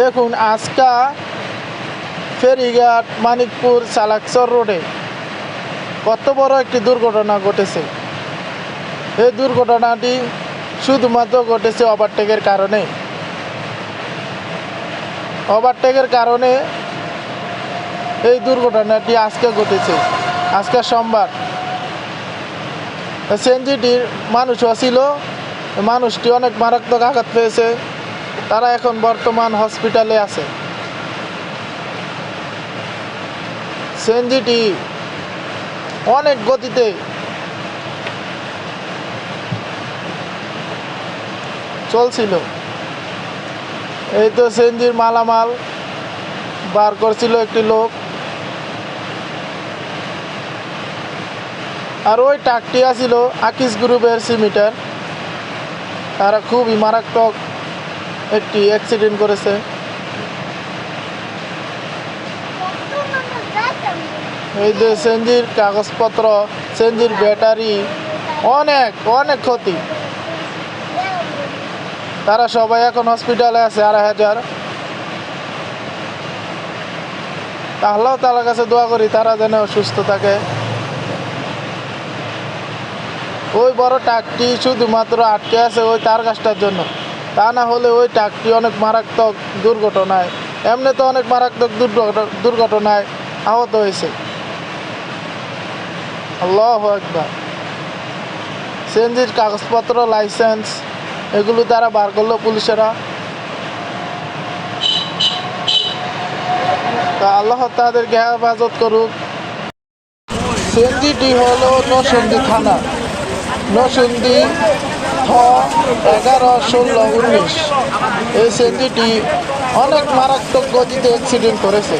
দেখুন, আজকা ফেরিঘাট, মানিকপুর চালাকচর রোডে কত বড় একটি দুর্ঘটনা ঘটেছে। এই দুর্ঘটনাটি শুধুমাত্র ঘটেছে ওভারটেকের কারণে। ওভারটেকের কারণে এই দুর্ঘটনাটি আজকে ঘটেছে। আজকে সোমবার। সেনজিটির মানুষ ছিল। মানুষটি অনেক মারাত্মক আঘাত পেয়েছে। তারা এখন বর্তমান হসপিটালে আছে। সেনজিটি অনেক গতিতে চলছিল। এই তো সেনজির মালামাল বার করছিল একটি লোক। আর ওই ট্রাকটি আছিল আকিস গ্রুপের সিমিটার তারা খুবই মারাত্মক একটি অ্যাক্সিডেন্ট করেছে। এই যে সেনজির কাগজপত্র, সেনজির ব্যাটারি, অনেক অনেক ক্ষতি। তারা সবাই এখন হসপিটালে আছে, আড়াই হাজার। তাহলেও তার কাছে দোয়া করি, তারা যেন সুস্থ থাকে। ওই বড় টাকটি শুধুমাত্র আটকে আছে ওই তার গাছটার জন্য। তা না হলে ওই টাকটি অনেক মারাত্মক দুর্ঘটনায়, এমনি তো অনেক মারাত্মক দুর্ঘট- দুর্ঘটনায় আহত হয়েছে। আল্লাহ সিএনজির কাগজপত্র, লাইসেন্স, এগুলো তারা বার করল পুলিশেরা। তা আল্লাহ তাদেরকে হেফাজত করুক। সিএনজিটি হলো নসন্দি থানা। নসন্দি থ এগারো ষোলো উনিশ। এই সেতুটি অনেক মারাত্মক গতিতে অ্যাক্সিডেন্ট করেছে।